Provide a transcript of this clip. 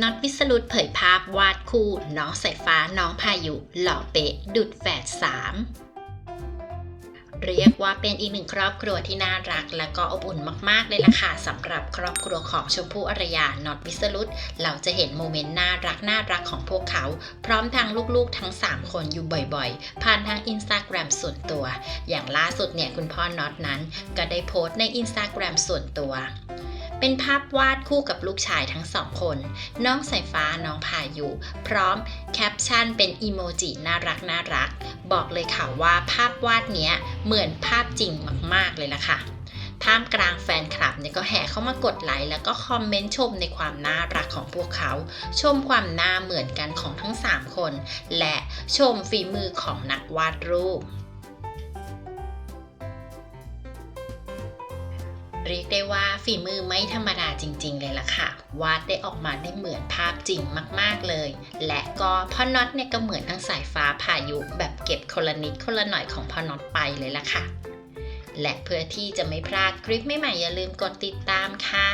น็อตวิสรุตเผยภาพวาดคู่น้องสายฟ้าน้องพายุ หล่อเป๊ะ ดุดแฝดสามเรียกว่าเป็นอีกหนึ่งครอบครัวที่น่ารัก และก็อบอุ่นมากๆเลยล่ะค่ะสำหรับครอบครัวของชมพู่อารยาน็อตวิสรุตเราจะเห็นโมเมนต์น่ารักน่ารักของพวกเขา พร้อมทางลูกๆทั้ง 3 คนอยู่บ่อยๆ ผ่านทางอินสตาแกรมส่วนตัว อย่างล่าสุดเนี่ยคุณพ่อน็อตนั้น ก็ได้โพสต์ในอินสตาแกรมส่วนตัว เป็นภาพวาดคู่กับลูกชายทั้งสองคน น้องสายฟ้าน้องพายุ พร้อมแคปชั่นเป็นอีโมจิน่ารักน่ารัก บอกเลยค่ะว่าภาพวาดเนี้ยเหมือนภาพจริงมาก ๆ เลยล่ะค่ะท่ามกลางแฟนคลับเนี่ยก็แห่เข้ามากดไลค์แล้วก็คอมเมนต์ชมในความน่ารักของพวกเขา ชมความน่าเหมือนกันของทั้ง 3 คน และชมฝีมือของนักวาดรูป เรียกได้ว่าฝีมือไม่ธรรมดาจริง ๆ เลยล่ะค่ะ วาดได้ออกมาได้เหมือนภาพจริงมากๆเลย และก็พ่อน็อตเนี่ยก็เหมือนทั้งสายฟ้าพายุ แบบเก็บคนละนิดคนละหน่อยของพ่อน็อตไปเลยล่ะค่ะ และเพื่อที่จะไม่พลาดคลิปใหม่ๆอย่าลืมกดติดตามค่ะ